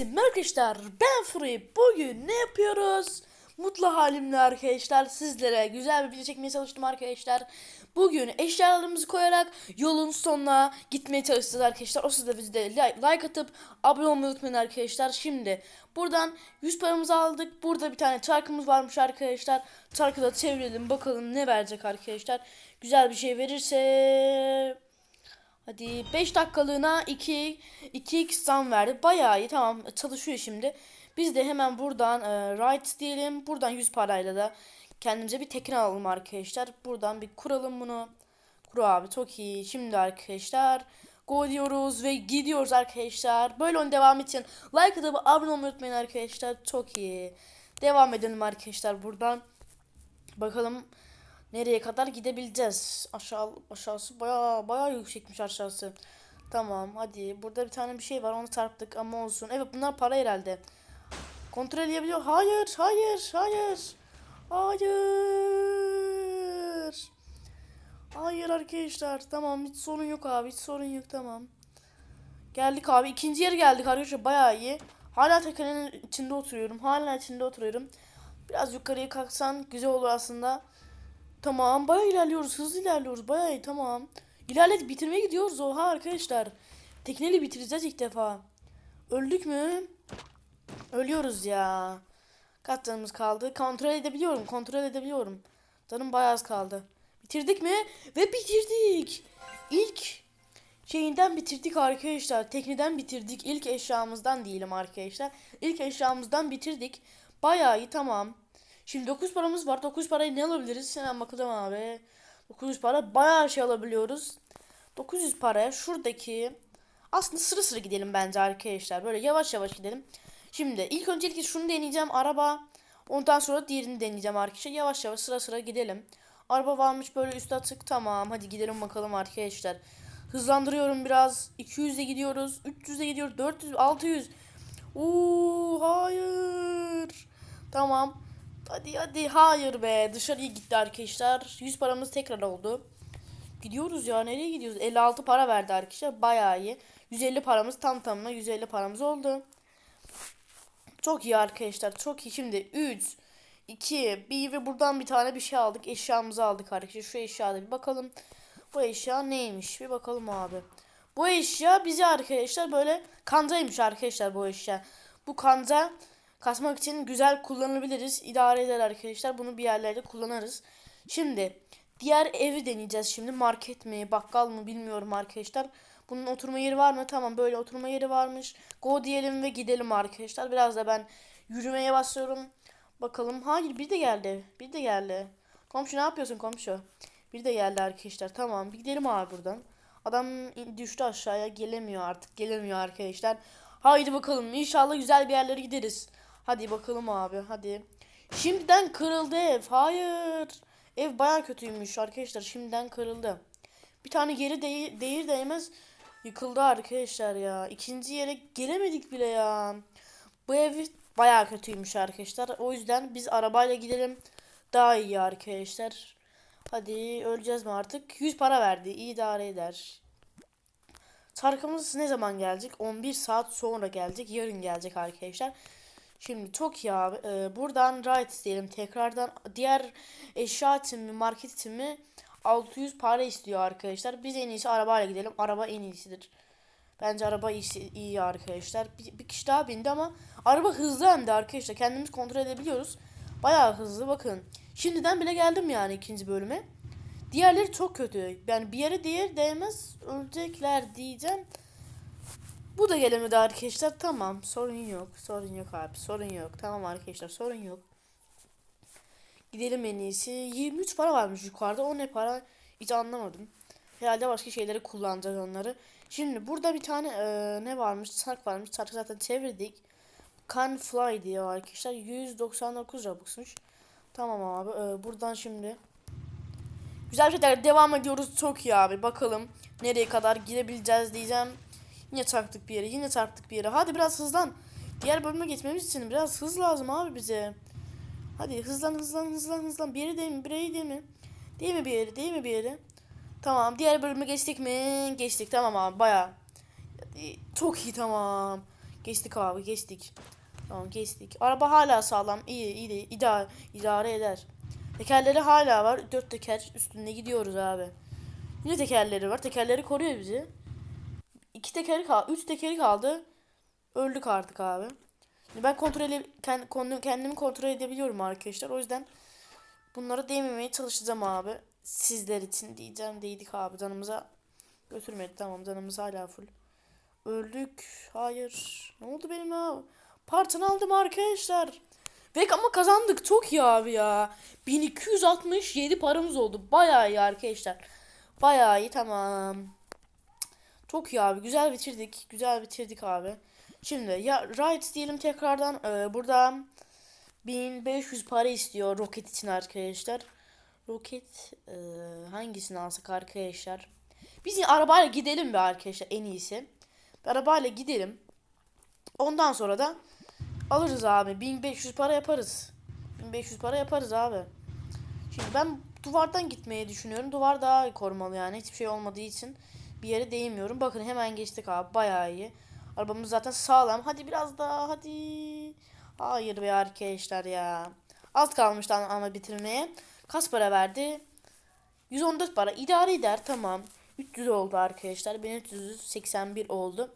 Herkese merhaba arkadaşlar ben Free bugün ne yapıyoruz? Mutlu halimle arkadaşlar sizlere güzel bir video çekmeye çalıştım arkadaşlar. Bugün eşyalarımızı koyarak yolun sonuna gitmeye çalışacağız arkadaşlar. O sırada biz de like, like atıp abone olmayı unutmayın arkadaşlar. Şimdi buradan 100 paramızı aldık. Burada bir tane çarkımız varmış arkadaşlar. Çarkı da çevirelim bakalım ne verecek arkadaşlar. Güzel bir şey verirse Hadi 5 dakikalığına 2 2x zam verdi. Bayağı iyi. Tamam çalışıyor şimdi. Biz de hemen buradan e, right diyelim. Buradan 100 parayla da kendimize bir tekne alalım arkadaşlar. Buradan bir kuralım bunu. Kuru abi çok iyi. Şimdi arkadaşlar go diyoruz ve gidiyoruz arkadaşlar. Böyle onun devam için like atıp abone olmayı unutmayın arkadaşlar. Çok iyi. Devam edelim arkadaşlar buradan. Bakalım nereye kadar gidebileceğiz. Aşağı aşağısı baya baya yüksekmiş aşağısı. Tamam hadi burada bir tane bir şey var onu çarptık ama olsun. Evet bunlar para herhalde. Kontrol edebiliyor. Hayır hayır hayır. Hayır. Hayır arkadaşlar tamam hiç sorun yok abi hiç sorun yok tamam. Geldik abi ikinci yere geldik arkadaşlar baya iyi. Hala teknenin içinde oturuyorum hala içinde oturuyorum. Biraz yukarıya kalksan güzel olur aslında. Tamam bayağı ilerliyoruz hızlı ilerliyoruz bayağı iyi tamam. İlerledik bitirmeye gidiyoruz oha arkadaşlar. Tekneyle bitireceğiz ilk defa. Öldük mü? Ölüyoruz ya. Kaç canımız kaldı? Kontrol edebiliyorum kontrol edebiliyorum. Canım bayağı az kaldı. Bitirdik mi? Ve bitirdik. İlk şeyinden bitirdik arkadaşlar. Tekneden bitirdik. İlk eşyamızdan diyelim arkadaşlar. İlk eşyamızdan bitirdik. Bayağı iyi tamam. Şimdi 9 paramız var. 9 parayı ne alabiliriz? Hemen bakalım abi. 900 para bayağı şey alabiliyoruz. 900 paraya şuradaki aslında sıra sıra gidelim bence arkadaşlar. Böyle yavaş yavaş gidelim. Şimdi ilk öncelikle şunu deneyeceğim. Araba. Ondan sonra diğerini deneyeceğim arkadaşlar. Yavaş yavaş sıra sıra gidelim. Araba varmış böyle üstü açık. Tamam hadi gidelim bakalım arkadaşlar. Hızlandırıyorum biraz. 200'e gidiyoruz. 300'e gidiyoruz. 400, 600. Oo hayır. Tamam. Hadi hadi hayır be dışarıya gitti arkadaşlar. 100 paramız tekrar oldu. Gidiyoruz ya nereye gidiyoruz? 56 para verdi arkadaşlar bayağı iyi. 150 paramız tam tamına 150 paramız oldu. Çok iyi arkadaşlar çok iyi. Şimdi 3, 2, 1 ve buradan bir tane bir şey aldık. Eşyamızı aldık arkadaşlar. Şu eşyada bir bakalım. Bu eşya neymiş? Bir bakalım abi. Bu eşya bize arkadaşlar böyle kancaymış arkadaşlar bu eşya. Bu kanca kasmak için güzel kullanabiliriz. İdare eder arkadaşlar. Bunu bir yerlerde kullanırız. Şimdi diğer evi deneyeceğiz şimdi. Market mi, bakkal mı bilmiyorum arkadaşlar. Bunun oturma yeri var mı? Tamam böyle oturma yeri varmış. Go diyelim ve gidelim arkadaşlar. Biraz da ben yürümeye başlıyorum. Bakalım. Hayır bir de geldi. Bir de geldi. Komşu ne yapıyorsun komşu? Bir de geldi arkadaşlar. Tamam bir gidelim abi buradan. Adam düştü aşağıya gelemiyor artık. Gelemiyor arkadaşlar. Haydi bakalım. İnşallah güzel bir yerlere gideriz. Hadi bakalım abi hadi. Şimdiden kırıldı ev. Hayır. Ev baya kötüymüş arkadaşlar. Şimdiden kırıldı. Bir tane geri değir, değir değmez yıkıldı arkadaşlar ya. İkinci yere gelemedik bile ya. Bu ev baya kötüymüş arkadaşlar. O yüzden biz arabayla gidelim. Daha iyi arkadaşlar. Hadi öleceğiz mi artık? 100 para verdi. İyi idare eder. Çarkımız ne zaman gelecek? 11 saat sonra gelecek. Yarın gelecek arkadaşlar. Şimdi çok iyi abi. Ee, buradan right isteyelim. Tekrardan diğer eşya için mi market için mi 600 para istiyor arkadaşlar. Biz en iyisi arabayla gidelim. Araba en iyisidir. Bence araba iyisi, iyi arkadaşlar. Bir, bir kişi daha bindi ama araba hızlı hem de arkadaşlar. Kendimiz kontrol edebiliyoruz. Bayağı hızlı bakın. Şimdiden bile geldim yani ikinci bölüme. Diğerleri çok kötü. Yani bir yere diğer değmez ölecekler diyeceğim. Bu da gelemedi arkadaşlar. Tamam. Sorun yok. Sorun yok abi. Sorun yok. Tamam arkadaşlar. Sorun yok. Gidelim en iyisi. 23 para varmış yukarıda. O ne para? Hiç anlamadım. Herhalde başka şeyleri kullanacağız onları. Şimdi burada bir tane e, ne varmış? Çark varmış. Çarkı zaten çevirdik. Can Fly diyor arkadaşlar. 199 Robux'muş. Tamam abi. E, buradan şimdi Güzel şeyler devam ediyoruz. Çok iyi abi. Bakalım nereye kadar gidebileceğiz diyeceğim. Yine çarptık bir yere. Yine çarptık bir yere. Hadi biraz hızlan. Diğer bölüme geçmemiz için biraz hız lazım abi bize. Hadi hızlan hızlan hızlan hızlan. Bir yere değil mi? Bir yere değil mi? Değil mi bir yere? Değil mi bir yere? Tamam. Diğer bölüme geçtik mi? Geçtik. Tamam abi. Baya. Çok iyi tamam. Geçtik abi geçtik. Tamam geçtik. Araba hala sağlam. iyi iyi idare, idare eder. Tekerleri hala var. Dört teker üstünde gidiyoruz abi. Yine tekerleri var. Tekerleri koruyor bizi. İki tekeri kaldı. Üç tekeri kaldı. Öldük artık abi. Ben kontrol konu- kendimi kontrol edebiliyorum arkadaşlar. O yüzden bunlara değmemeye çalışacağım abi. Sizler için diyeceğim. Değdik abi. Canımıza götürmedi. Tamam canımız hala full. Öldük. Hayır. Ne oldu benim ya? Partını aldım arkadaşlar. Ve ama kazandık. Çok iyi abi ya. 1267 paramız oldu. Bayağı iyi arkadaşlar. Bayağı iyi tamam. Çok iyi abi. Güzel bitirdik. Güzel bitirdik abi. Şimdi ya right diyelim tekrardan. Ee, burada 1500 para istiyor roket için arkadaşlar. Roket e, hangisini alsak arkadaşlar? Biz arabayla gidelim be arkadaşlar en iyisi. Arabayla gidelim. Ondan sonra da alırız abi. 1500 para yaparız. 1500 para yaparız abi. Şimdi ben duvardan gitmeyi düşünüyorum. Duvar daha korumalı yani. Hiçbir şey olmadığı için bir yere değmiyorum. Bakın hemen geçtik abi. Bayağı iyi. Arabamız zaten sağlam. Hadi biraz daha hadi. Hayır be arkadaşlar ya. Az kalmıştı ama- bitirmeye. Kaç para verdi? 114 para. İdare eder. Tamam. 300 oldu arkadaşlar. 1381 oldu.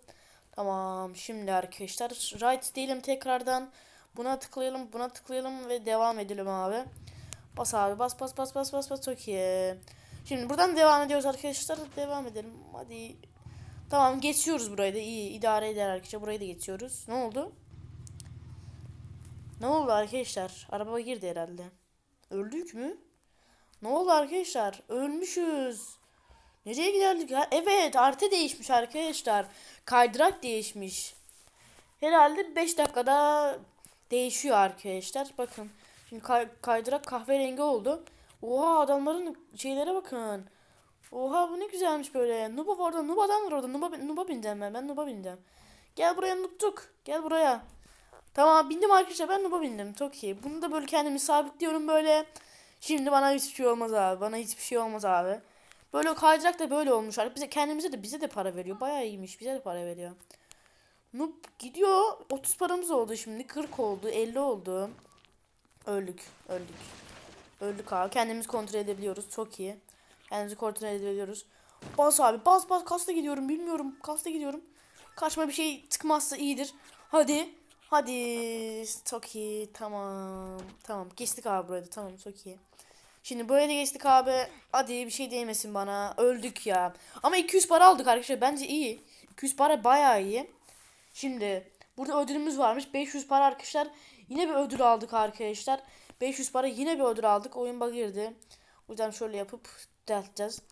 Tamam. Şimdi arkadaşlar right diyelim tekrardan. Buna tıklayalım. Buna tıklayalım ve devam edelim abi. Bas abi. Bas bas bas bas bas bas. Çok iyi. Şimdi buradan devam ediyoruz arkadaşlar. Devam edelim. Hadi. Tamam geçiyoruz burayı da. iyi idare eder arkadaşlar. Burayı da geçiyoruz. Ne oldu? Ne oldu arkadaşlar? Araba girdi herhalde. Öldük mü? Ne oldu arkadaşlar? Ölmüşüz. Nereye giderdik ya? Evet artı değişmiş arkadaşlar. Kaydırak değişmiş. Herhalde 5 dakikada değişiyor arkadaşlar. Bakın. Şimdi kay- kaydırak kahverengi oldu. Oha adamların şeylere bakın. Oha bu ne güzelmiş böyle. Nuba var orada. Nuba adam var orada. Nuba, Nuba bineceğim ben. Ben Nuba bineceğim. Gel buraya Nubcuk. Gel buraya. Tamam bindim arkadaşlar. Ben Nuba bindim. Çok iyi. Bunu da böyle kendimi sabitliyorum böyle. Şimdi bana hiçbir şey olmaz abi. Bana hiçbir şey olmaz abi. Böyle kaydırak da böyle olmuş. Artık bize kendimize de bize de para veriyor. Bayağı iyiymiş. Bize de para veriyor. Noob gidiyor. 30 paramız oldu şimdi. 40 oldu. 50 oldu. Öldük. Öldük. Öldük abi. Kendimiz kontrol edebiliyoruz. Çok iyi. Kendimizi kontrol edebiliyoruz. Bas abi. Bas bas. Kasta gidiyorum. Bilmiyorum. Kasta gidiyorum. Kaçma bir şey çıkmazsa iyidir. Hadi. Hadi. Çok iyi. Tamam. Tamam. Geçtik abi burayı. Tamam. Çok iyi. Şimdi böyle de geçtik abi. Hadi bir şey değmesin bana. Öldük ya. Ama 200 para aldık arkadaşlar. Bence iyi. 200 para bayağı iyi. Şimdi burada ödülümüz varmış. 500 para arkadaşlar. Yine bir ödül aldık arkadaşlar. 500 para yine bir ödül aldık. Oyun bug girdi. O yüzden şöyle yapıp düzelteceğiz.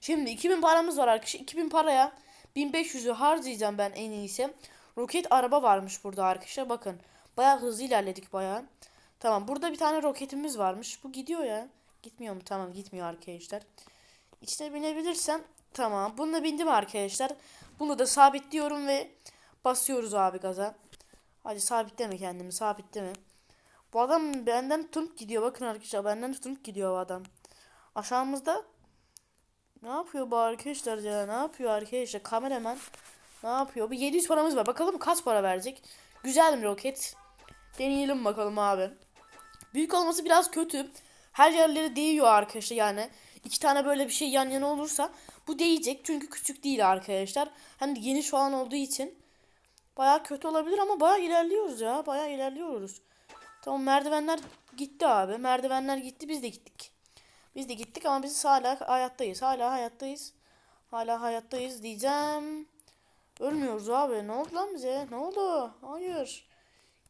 Şimdi 2000 paramız var arkadaşlar. 2000 paraya 1500'ü harcayacağım ben en iyisi. Roket araba varmış burada arkadaşlar. Bakın. Bayağı hızlı ilerledik bayağı. Tamam burada bir tane roketimiz varmış. Bu gidiyor ya. Gitmiyor mu? Tamam gitmiyor arkadaşlar. İçine binebilirsem tamam. Bununla bindim arkadaşlar. Bunu da sabitliyorum ve basıyoruz abi gaza. Hadi sabitleme kendimi sabitleme. Bu adam benden tutunup gidiyor. Bakın arkadaşlar benden tutunup gidiyor bu adam. Aşağımızda ne yapıyor bu arkadaşlar ya? Ne yapıyor arkadaşlar? Kameraman ne yapıyor? Bir 700 paramız var. Bakalım kaç para verecek? Güzel bir roket. Deneyelim bakalım abi. Büyük olması biraz kötü. Her yerleri değiyor arkadaşlar yani. iki tane böyle bir şey yan yana olursa bu değecek. Çünkü küçük değil arkadaşlar. Hani geniş falan olduğu için baya kötü olabilir ama baya ilerliyoruz ya. Baya ilerliyoruz. Tamam merdivenler gitti abi. Merdivenler gitti biz de gittik. Biz de gittik ama biz hala hayattayız. Hala hayattayız. Hala hayattayız diyeceğim. Ölmüyoruz abi. Ne oldu lan bize? Ne oldu? Hayır.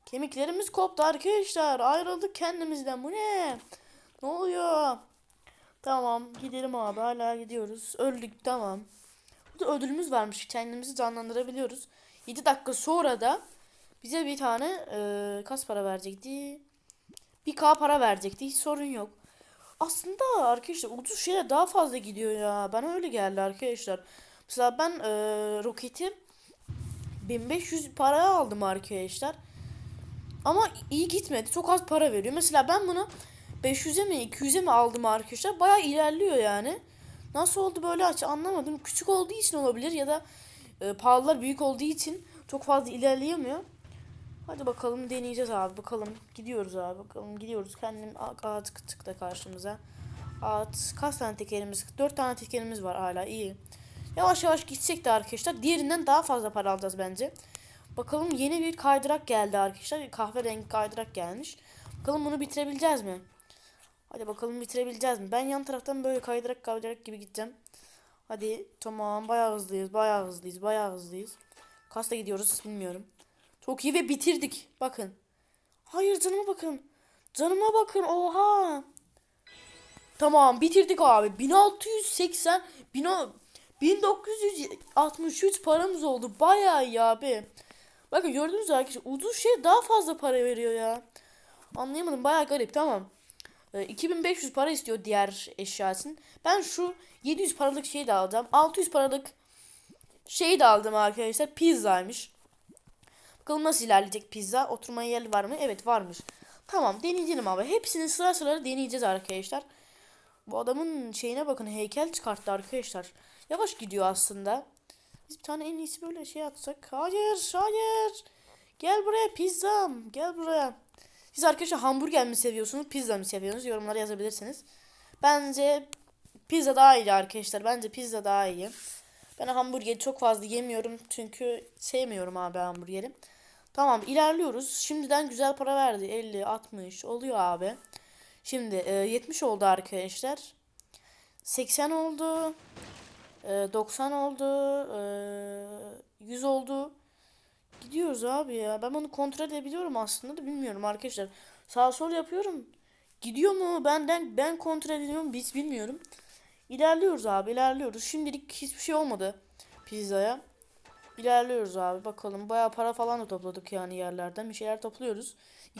Kemiklerimiz koptu arkadaşlar. Ayrıldık kendimizden. Bu ne? Ne oluyor? Tamam gidelim abi. Hala gidiyoruz. Öldük tamam. Burada ödülümüz varmış. Kendimizi canlandırabiliyoruz. 7 dakika sonra da bize bir tane e, kaç para verecekti? Bir K para verecekti. Hiç sorun yok. Aslında arkadaşlar ucuz şeyler daha fazla gidiyor ya. Bana öyle geldi arkadaşlar. Mesela ben e, roketi 1500 paraya aldım arkadaşlar. Ama iyi gitmedi. Çok az para veriyor. Mesela ben bunu 500'e mi 200'e mi aldım arkadaşlar. Baya ilerliyor yani. Nasıl oldu böyle aç anlamadım. Küçük olduğu için olabilir ya da e, pahalılar büyük olduğu için Çok fazla ilerleyemiyor. Hadi bakalım deneyeceğiz abi. Bakalım gidiyoruz abi. Bakalım gidiyoruz. Kendim at çıktı karşımıza. At kaç tane tekerimiz? 4 tane tekerimiz var hala iyi. Yavaş yavaş gitsek de arkadaşlar diğerinden daha fazla para alacağız bence. Bakalım yeni bir kaydırak geldi arkadaşlar. Kahverengi kaydırak gelmiş. Bakalım bunu bitirebileceğiz mi? Hadi bakalım bitirebileceğiz mi? Ben yan taraftan böyle kaydırak kaydırak gibi gideceğim. Hadi tamam bayağı hızlıyız bayağı hızlıyız bayağı hızlıyız. Kaçta gidiyoruz bilmiyorum. Çok iyi ve bitirdik. Bakın. Hayır canıma bakın. Canıma bakın oha. Tamam bitirdik abi. 1680 1000 1963 paramız oldu. Bayağı iyi abi. Bakın gördünüz mü arkadaşlar ucuz şey daha fazla para veriyor ya. Anlayamadım bayağı garip tamam. Ee, 2500 para istiyor diğer eşya için. Ben şu 700 paralık şeyi de alacağım. 600 paralık şeyi de aldım arkadaşlar. Pizzaymış. Bakalım nasıl ilerleyecek pizza. Oturmaya yer var mı? Evet varmış. Tamam deneyelim abi. Hepsini sıra sıra deneyeceğiz arkadaşlar. Bu adamın şeyine bakın heykel çıkarttı arkadaşlar. Yavaş gidiyor aslında. Biz bir tane en iyisi böyle şey atsak. Hayır hayır. Gel buraya pizzam. Gel buraya. Siz arkadaşlar hamburger mi seviyorsunuz pizza mı seviyorsunuz yorumlara yazabilirsiniz. Bence pizza daha iyi arkadaşlar. Bence pizza daha iyi. Ben hamburgeri çok fazla yemiyorum çünkü sevmiyorum abi hamburgeri. Tamam ilerliyoruz. Şimdiden güzel para verdi. 50, 60 oluyor abi. Şimdi e, 70 oldu arkadaşlar. 80 oldu. E, 90 oldu. E, 100 oldu. Gidiyoruz abi ya. Ben bunu kontrol edebiliyorum aslında da bilmiyorum arkadaşlar. Sağ sol yapıyorum. Gidiyor mu? Benden ben kontrol ediyorum. Biz bilmiyorum. İlerliyoruz abi ilerliyoruz. Şimdilik hiçbir şey olmadı pizzaya. İlerliyoruz abi bakalım. Bayağı para falan da topladık yani yerlerden. Bir şeyler topluyoruz.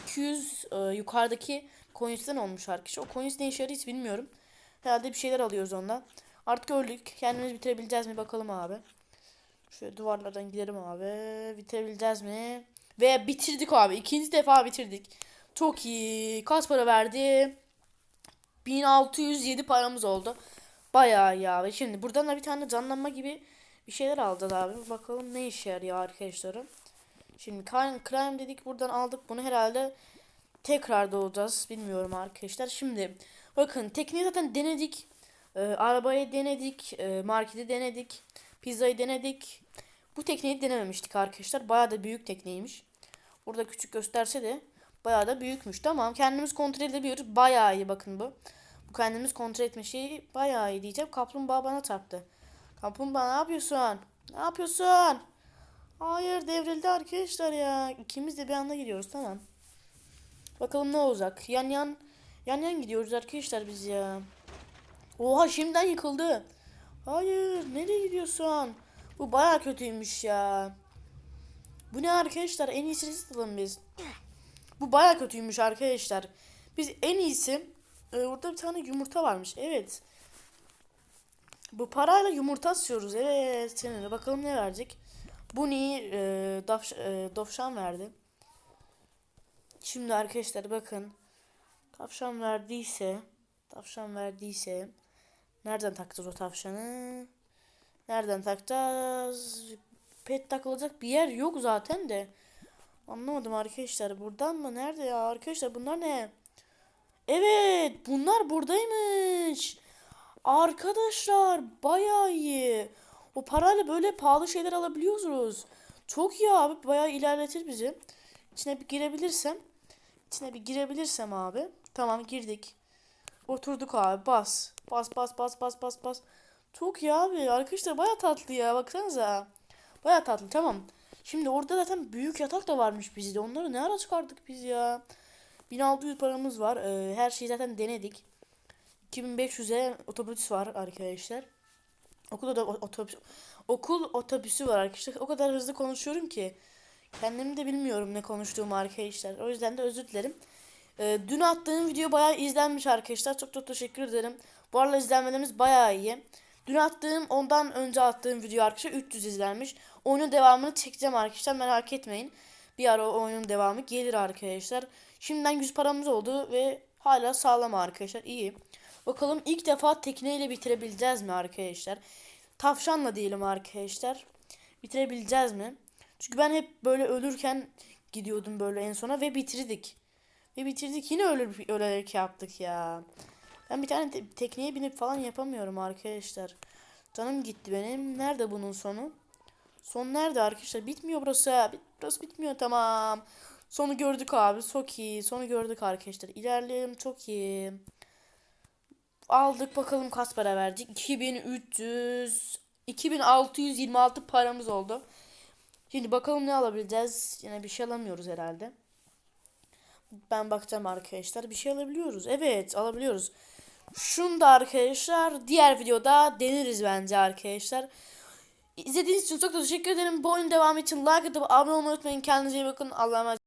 200 e, yukarıdaki coins'ten olmuş arkadaşlar. O coins ne işe hiç bilmiyorum. Herhalde bir şeyler alıyoruz ondan. Artık öldük. Kendimiz bitirebileceğiz mi bakalım abi. Şöyle duvarlardan gidelim abi. Bitirebileceğiz mi? Ve bitirdik abi. İkinci defa bitirdik. Çok iyi. Kaç para verdi? 1607 paramız oldu. Bayağı abi. Şimdi buradan da bir tane canlanma gibi bir şeyler alacağız abi. Bakalım ne işe yarıyor arkadaşlarım. Şimdi crime, dedik buradan aldık bunu herhalde tekrar doğacağız. Bilmiyorum arkadaşlar. Şimdi bakın tekniği zaten denedik. Ee, arabayı denedik. E, marketi denedik. Pizzayı denedik. Bu tekniği denememiştik arkadaşlar. Bayağı da büyük tekneymiş. Burada küçük gösterse de bayağı da büyükmüş. Tamam kendimiz kontrol edebiliyoruz. Bayağı iyi bakın bu. Bu kendimiz kontrol etme şeyi bayağı iyi diyeceğim. Kaplumbağa bana çarptı. Kaplumbağa ne yapıyorsun? Ne yapıyorsun? Hayır devrildi arkadaşlar ya. İkimiz de bir anda gidiyoruz tamam. Bakalım ne olacak. Yan yan yan yan gidiyoruz arkadaşlar biz ya. Oha şimdiden yıkıldı. Hayır nereye gidiyorsun? Bu baya kötüymüş ya. Bu ne arkadaşlar? En iyisini tutalım biz. Bu baya kötüymüş arkadaşlar. Biz en iyisi e, orada bir tane yumurta varmış. Evet. Bu parayla yumurta atıyoruz. Evet. Seninle bakalım ne verecek. Bu neyi e, daf, e, dofşan verdi. Şimdi arkadaşlar bakın. Tavşan verdiyse tavşan verdiyse nereden takacağız o tavşanı? Nereden takacağız? Pet takılacak bir yer yok zaten de. Anlamadım arkadaşlar. Buradan mı? Nerede ya? Arkadaşlar bunlar ne? Evet. Bunlar buradaymış. Arkadaşlar bayağı iyi. O parayla böyle pahalı şeyler alabiliyoruz. Çok iyi abi. Bayağı ilerletir bizi. İçine bir girebilirsem. İçine bir girebilirsem abi. Tamam girdik. Oturduk abi. Bas. Bas bas bas bas bas bas. Çok iyi abi. Arkadaşlar baya tatlı ya. Baksanıza. Baya tatlı. Tamam. Şimdi orada zaten büyük yatak da varmış bizde. Onları ne ara çıkardık biz ya? 1600 paramız var. Ee, her şeyi zaten denedik. 2500'e otobüs var arkadaşlar. Okul da otobüs okul otobüsü var arkadaşlar. O kadar hızlı konuşuyorum ki kendim de bilmiyorum ne konuştuğumu arkadaşlar. O yüzden de özür dilerim. Ee, dün attığım video bayağı izlenmiş arkadaşlar. Çok çok teşekkür ederim. Bu arada izlenmelerimiz bayağı iyi. Dün attığım ondan önce attığım video arkadaşlar 300 izlenmiş. Oyunun devamını çekeceğim arkadaşlar merak etmeyin. Bir ara oyunun devamı gelir arkadaşlar. Şimdiden 100 paramız oldu ve hala sağlam arkadaşlar iyi. Bakalım ilk defa tekneyle bitirebileceğiz mi arkadaşlar? Tavşanla diyelim arkadaşlar. Bitirebileceğiz mi? Çünkü ben hep böyle ölürken gidiyordum böyle en sona ve bitirdik. Ve bitirdik yine ölür, ölerek yaptık ya. Ben bir tane te- tekneye binip falan yapamıyorum arkadaşlar. Canım gitti benim. Nerede bunun sonu? Son nerede arkadaşlar? Bitmiyor burası. Burası bitmiyor tamam. Sonu gördük abi. Çok iyi. Sonu gördük arkadaşlar. İlerleyelim çok iyi. Aldık bakalım kaç para verdik. 2300 2626 paramız oldu. Şimdi bakalım ne alabileceğiz. Yine bir şey alamıyoruz herhalde. Ben bakacağım arkadaşlar. Bir şey alabiliyoruz. Evet alabiliyoruz. Şunu da arkadaşlar diğer videoda deneriz bence arkadaşlar. İzlediğiniz için çok da teşekkür ederim. Bu oyun devamı için like atıp abone olmayı unutmayın. Kendinize iyi bakın. Allah'a emanet